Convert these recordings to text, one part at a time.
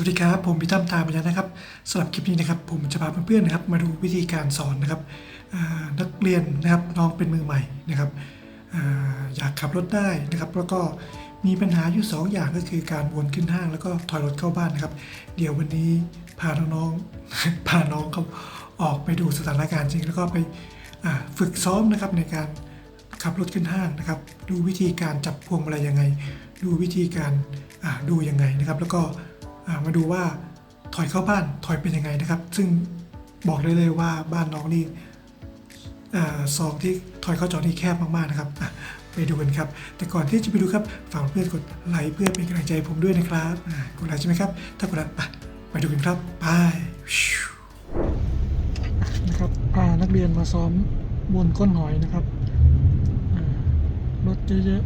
สวัสดีครับ ผมพี่ตั้มตาปแล้วนะครับสำหรับคลิปนี้นะครับ ผมจะพาเพื่อนๆนะครับ มาดูวิธีการสอนนะครับนักเรียนนะครับน้องเป็นมือใหม่นะครับออยากขับรถได้นะครับ แล้วก็มีปัญหาอยู่สองอย่างก็คือการวนขึ้นห้างแล้วก็ถอยรถเข้าบ้านนะครับ เดี๋ยววันนี้พาน้องๆพาน้องเขาออกไปดูสถานการณ์จริง แล้วก็ไปฝึกซ้อมนะครับในการขับรถขึ้นห้างนะครับ ดูวิธีการจับพวงมาลัยยังไง ดูวิธีการดูยังไงนะครับ แล้วก็ มาดูว่าถอยเข้าบ้านถอยเป็นยังไงนะครับ ซึ่งบอกเลยเลยว่าบ้านน้องนี่ซองที่ถอยเข้าจอนี่แคบมากๆนะครับไปดูกันครับ แต่ก่อนที่จะไปดูครับฝากเพื่อนกดไลค์เพื่อเป็นกำลังใจผมด้วยนะครับกดไลค์ใช่ไหมครับ ถ้ากดไลค์ไปไปดูกันครับไปนะครับพานักเรียนมาซ้อมบนก้นหอยนะครับรถเยอะ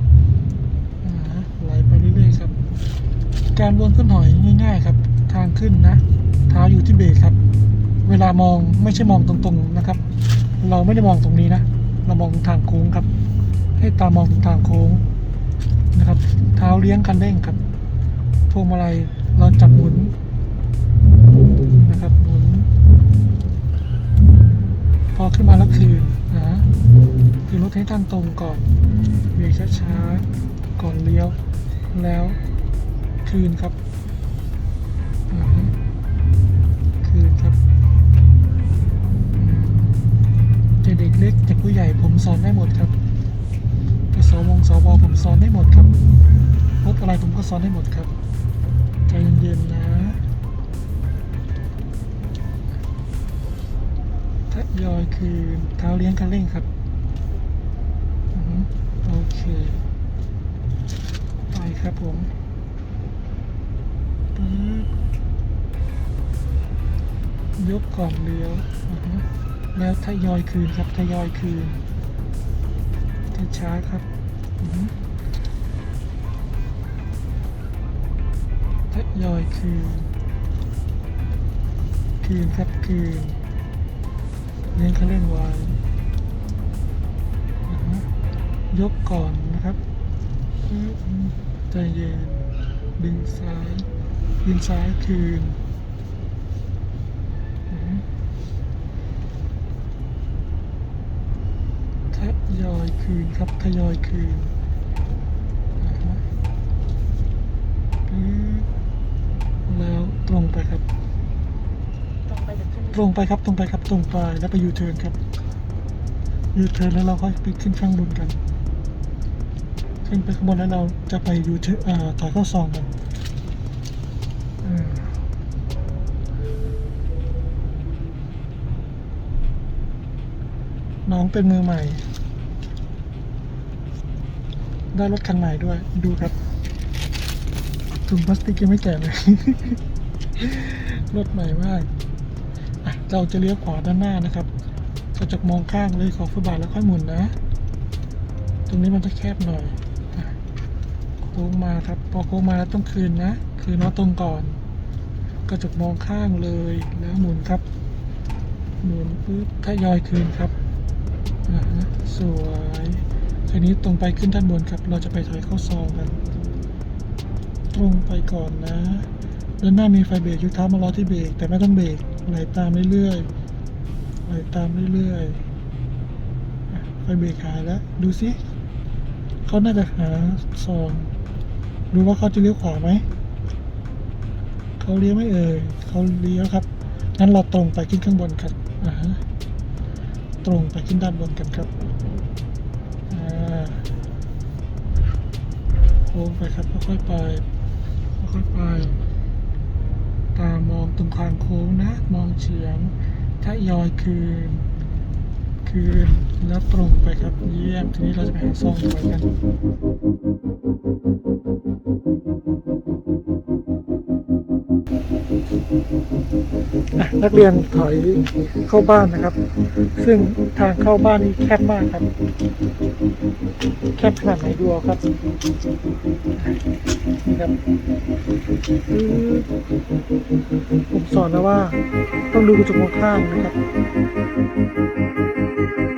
ๆอ่าไหลไปเรื่อยๆครับ การวนขึ้นหอยง่าย ๆ ครับ ทางขึ้นนะ เท้าอยู่ที่เบรกครับ เวลามองไม่ใช่มองตรงๆนะครับ เราไม่ได้มองตรงนี้นะ เรามองทางโค้งครับ ให้ตามองถึงทางโค้งนะครับ เท้าเลี้ยงคันเร่งครับพวงมาลัยเราจับหมุนนะครับหมุน พอขึ้นมาแล้วคืนนะคือรถให้ตั้งตรงก่อนเบรกช้าๆก่อนเลี้ยวแล้ว คืนครับคืนครับจะเด็กเล็กเด็กผู้ใหญ่ผมสอนได้หมดครับจะสวงสวผมสอนได้หมดครับรถอะไรผมก็สอนได้หมดครับใจเย็นๆนะทยอยคือเท้าเลี้ยงคันเร่งครับโอเค ไปครับผม ยกก่อนเลี้ยวอือแล้วทยอยคืนครับทยอยคืนช้าครับทยอยคืน คืนครับคืนเลี้ยงเขาเล่นว้นยกก่อนนะครับใจเย็นดึงซ้าย ดึงซ้ายคืนนะฮะทยอยคืนครับทยอยคืนนะฮะปึ๊บแล้วตรงไปครับตรงไปจากขึ้นตรงไปครับตรงไปครับตรงไปแล้วไปยูเทิร์นครับยูเทิร์นแล้วเราก็ไปขึ้นข้างบนกัน ขึ้นไปข้างบนแล้วเราจะไปยูเทิร์นอ่าต่อยเข้าซองกัน น้องเป็นมือใหม่ ได้รถคันใหม่ด้วย ดูครับถุงพลาสติกยังไม่แกะเลย รถใหม่มากเราจะเลี้ยวขวาด้านหน้านะครับกระจกมองข้างเลยขอฟุตบาทแล้วค่อยหมุนนะ ตรงนี้มันจะแคบหน่อยโค้งมาครับ พอโค้งมาแล้วต้องคืนนะ คืนน็อตตรงก่อน กระจกมองข้างเลยแล้วหมุนครับ หมุนปุ๊บทยอยคืนครับ สวยทีนี้ตรงไปขึ้นด้านบนครับ เราจะไปถอยเข้าซองกัน ตรงไปก่อนนะด้านหน้ามีไฟเบรกยุทธามารอที่เบรกแต่ไม่ต้องเบรกไหลตามเรื่อยๆไหลตามเรื่อยๆไฟเบรกหายแล้ว ดูสิเขาน่าจะหาซองดูว่าเขาจะเลี้ยวขวาไหมเขาเลี้ยวไม่เอ่ยเขาเลี้ยวครับงั้นเราตรงไปขึ้นข้างบนครับอ่าฮะ ตรงไปขึ้นด้านบนกันครับโค้งไปครับค่อยๆไปค่อยๆไป ตามองตรงทางโค้งนะ มองเฉียงถ้ายอยคืน คืนแล้วตรงไปครับเยี่ยมทีนี้เราจะไปหาซองถอยกัน นักเรียนถอยเข้าบ้านนะครับ ซึ่งทางเข้าบ้านนี่แคบมากครับ แคบขนาดไหนดูครับนี่ครับผมสอนนะวว่าต้องดูกระจกมองข้างนะครับ「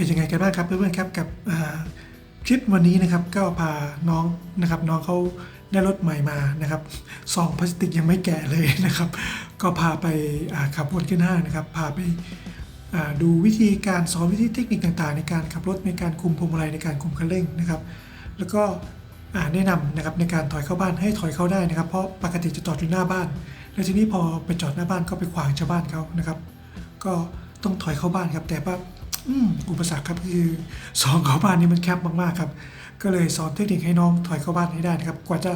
เป็นยังไงกันบ้างครับเพื่อนๆครับกับคลิปวันนี้นะครับก็พาน้องนะครับน้องเขาได้รถใหม่มานะครับซองพลาสติกยังไม่แกะเลยนะครับ ก็พาไปาขับรถขึ้นห้างนะครับ พาไปาดูวิธีการสอนวิธีเทคนิคต่างๆ ในการขับรถในการคุมพวงมาลัยในการคุมคันเร่งนะครับ แล้วก็แนะนำนะครับในการถอยเข้าบ้านให้ถอยเข้าได้นะครับ เพราะปกติจะจอดอยู่หน้าบ้าน แล้วทีนี้พอไปจอดหน้าบ้านก็ไปขวางชาวบ้านเขานะครับ ก็ต้องถอยเข้าบ้านครับแต่ว่า อุปสรรคครับคือสองเข้าบ้านนี่มันแคบมากๆครับ ก็เลยสอนเทคนิคให้น้องถอยเข้าบ้านให้ได้นะครับ กว่าจะ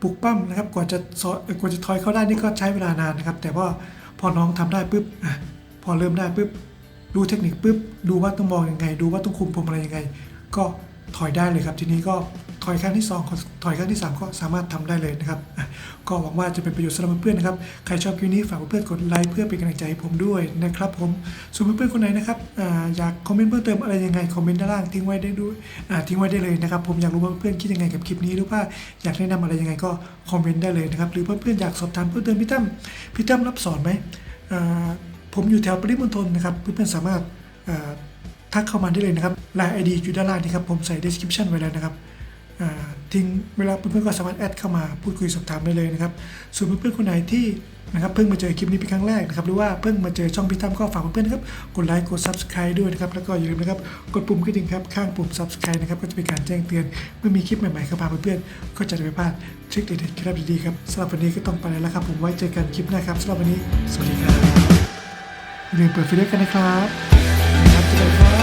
ปลุกปั้มนะครับ กว่าจะสอนเออกว่าจะถอยเข้าได้นี่ก็ใช้เวลานานนะครับ แต่ว่าพอน้องทำได้ปุ๊บอะพอเริ่มได้ปุ๊บดูเทคนิคปุ๊บดูว่าต้องมองยังไง ดูว่าต้องคุมพวงมาลัยยังไง ก็ถอยได้เลยครับ ทีนี้ก็ ถอยครั้งที่สองถอยครั้งที่สามก็สามารถทำได้เลยนะครับ ก็หวังว่าจะเป็นประโยชน์สำหรับเพื่อนนะครับ ใครชอบคลิปนี้ฝากเพื่อนกดไลค์เพื่อเป็นกำลังใจให้ผมด้วยนะครับผมส่วนเพื่อนๆคนไหนนะครับออยากคอมเมนต์เพิ่มเติมอะไรยังไงคอมเมนต์ด้านล่างทิ้งไว้ได้ด้วยทิ้งไว้ได้เลยนะครับ ผมอยากรู้ว่าเพื่อนคิดยังไงกับคลิปนี้หรือว่าอยากแนะนำอะไรยังไงก็คอมเมนต์ได้เลยนะครับหรือเพื่อนๆอยากสอบถามเพิ่มเติมพี่ตั้มพี่ตั้มรับสอนไหมผมอยู่แถวปริมณฑลนะครับเพื่อนๆสามารถอ่าทักเข้ามาได้เลยนะครับไลน์ไอดีอยู่ด้านล่างนี่ครับผมใส่ description ไว้แล้วนะครับ ทิ้งเวลาเพื่อนๆก็สามารถแอดเข้ามาพูดคุยสอบถามได้เลยนะครับ ส่วนเพื่อนๆคนไหนที่นะครับเพิ่งมาเจอคลิปนี้เป็นครั้งแรกนะครับหรือว่าเพิ่งมาเจอช่องพี่ตั้มก็ฝากเพื่อนๆนะครับกดไลค์กด subscribe ด้วยนะครับแล้วก็อย่าลืมนะครับกดปุ่มกระดิ่งครับข้างปุ่ม subscribe นะครับก็จะเป็นการแจ้งเตือนเมื่อมีคลิปใหม่ๆเข้ามาเพื่อนๆก็จะได้ไม่พลาดทริคเด็ดๆเคล็ดลับดีๆครับสำหรับวันนี้ก็ต้องไปแล้วครับผมไว้เจอกันคลิปหน้าครับสำหรับวันนี้ สวัสดีครับอย่าลืมเปิดฟีดแบ็กกันนะครับ